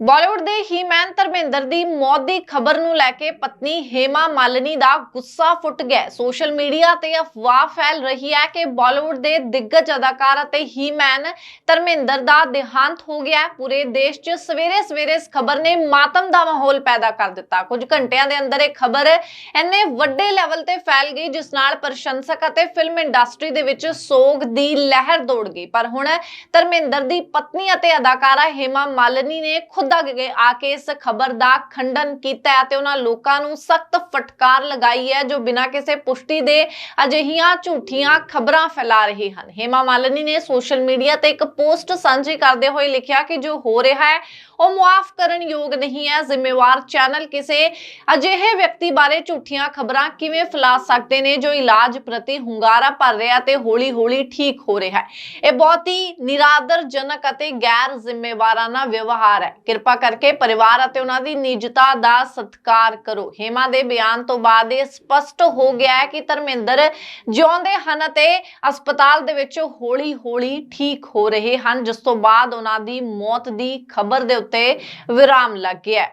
ਬਾਲੀਵੁੱਡ ਦੇ ਹੀਮੈਨ ਧਰਮਿੰਦਰ ਦੀ ਮੌਤ ਦੀ ਖਬਰ ਨੂੰ ਲੈ ਕੇ ਪਤਨੀ ਹੇਮਾ ਮਾਲਿਨੀ ਦਾ ਗੁੱਸਾ ਫੁੱਟ ਗਿਆ। ਸੋਸ਼ਲ ਮੀਡੀਆ ਤੇ ਅਫਵਾਹ ਫੈਲ ਰਹੀ ਹੈ ਕਿ ਬਾਲੀਵੁੱਡ ਦੇ ਦਿੱਗਜ ਅਦਾਕਾਰ ਅਤੇ ਹੀਮੈਨ ਧਰਮਿੰਦਰ ਦਾ ਦੇਹਾਂਤ ਹੋ ਗਿਆ ਪੂਰੇ ਦੇਸ਼ 'ਚ ਸਵੇਰੇ-ਸਵੇਰੇ ਇਸ ਖਬਰ ਨੇ ਮਾਤਮ ਦਾ ਮਾਹੌਲ ਪੈਦਾ ਕਰ ਦਿੱਤਾ। ਕੁਝ ਘੰਟਿਆਂ ਦੇ ਅੰਦਰ ਇਹ ਖਬਰ ਇੰਨੇ ਵੱਡੇ ਲੈਵਲ ਤੇ ਫੈਲ ਗਈ, ਜਿਸ ਨਾਲ ਪ੍ਰਸ਼ੰਸਕ ਅਤੇ ਫਿਲਮ ਇੰਡਸਟਰੀ ਦੇ ਵਿੱਚ ਸੋਗ ਦੀ ਲਹਿਰ ਦੌੜ ਗਈ। ਪਰ ਹੁਣ ਧਰਮਿੰਦਰ ਦੀ ਪਤਨੀ ਅਤੇ ਅਦਾਕਾਰਾ ਹੇਮਾ ਮਾਲਨੀ ਨੇ ਖੁਦ ਅੱਗੇ ਆ ਕੇ ਇਸ ਖਬਰ ਦਾ ਖੰਡਨ ਕੀਤਾ ਹੈ ਤੇ ਉਹਨਾਂ ਲੋਕਾਂ ਨੂੰ ਸਖਤ ਫਟਕਾਰ ਲਗਾਈ ਹੈ, ਜੋ ਬਿਨਾਂ ਕਿਸੇ ਪੁਸ਼ਟੀ ਦੇ ਅਜਿਹੀਆਂ ਝੂਠੀਆਂ ਖਬਰਾਂ ਫੈਲਾ ਰਹੇ ਹਨ। ਹੇਮਾ ਮਾਲਿਨੀ ਨੇ ਸੋਸ਼ਲ ਮੀਡੀਆ ਤੇ ਇੱਕ ਪੋਸਟ ਸਾਂਝੀ ਕਰਦੇ ਹੋਏ ਲਿਖਿਆ ਕਿ ਜੋ ਹੋ ਰਿਹਾ ਹੈ, ਉਹ ਮੁਆਫ ਕਰਨ ਯੋਗ ਨਹੀਂ ਹੈ। ਜ਼ਿੰਮੇਵਾਰ ਚੈਨਲ ਕਿਸੇ ਅਜਿਹੇ ਵਿਅਕਤੀ ਬਾਰੇ ਝੂਠੀਆਂ ਖਬਰਾਂ ਕਿਵੇਂ ਫੈਲਾ ਸਕਦੇ ਨੇ, ਜੋ ਇਲਾਜ ਪ੍ਰਤੀ ਹੁੰਗਾਰਾ ਭਰ ਰਿਹਾ ਤੇ ਹੌਲੀ-ਹੌਲੀ ਠੀਕ ਹੋ ਰਿਹਾ ਹੈ। ਇਹ ਬਹੁਤ ਹੀ ਨਿਰਾਦਰਜਨਕ ਅਤੇ ਗੈਰ ਜ਼ਿੰਮੇਵਾਰਾਨਾ ਵਿਵਹਾਰ ਹੈ। ਕਿਰਪਾ ਕਰਕੇ ਪਰਿਵਾਰ ਅਤੇ ਉਹਨਾਂ ਦੀ ਨਿਜਤਾ ਦਾ ਸਤਿਕਾਰ ਕਰੋ। ਹੇਮਾ ਦੇ ਬਿਆਨ ਤੋਂ ਬਾਅਦ ਇਹ ਸਪਸ਼ਟ ਹੋ ਗਿਆ ਹੈ ਕਿ ਧਰਮਿੰਦਰ ਜਿਉਂਦੇ ਹਨ ਅਤੇ ਹਸਪਤਾਲ ਦੇ ਵਿੱਚ ਹੌਲੀ-ਹੌਲੀ ਠੀਕ ਹੋ ਰਹੇ ਹਨ, ਜਿਸ ਤੋਂ ਬਾਅਦ ਉਹਨਾਂ ਦੀ ਮੌਤ ਦੀ ਖਬਰ ਦੇ ਉੱਤੇ ਵਿਰਾਮ ਲੱਗ ਗਿਆ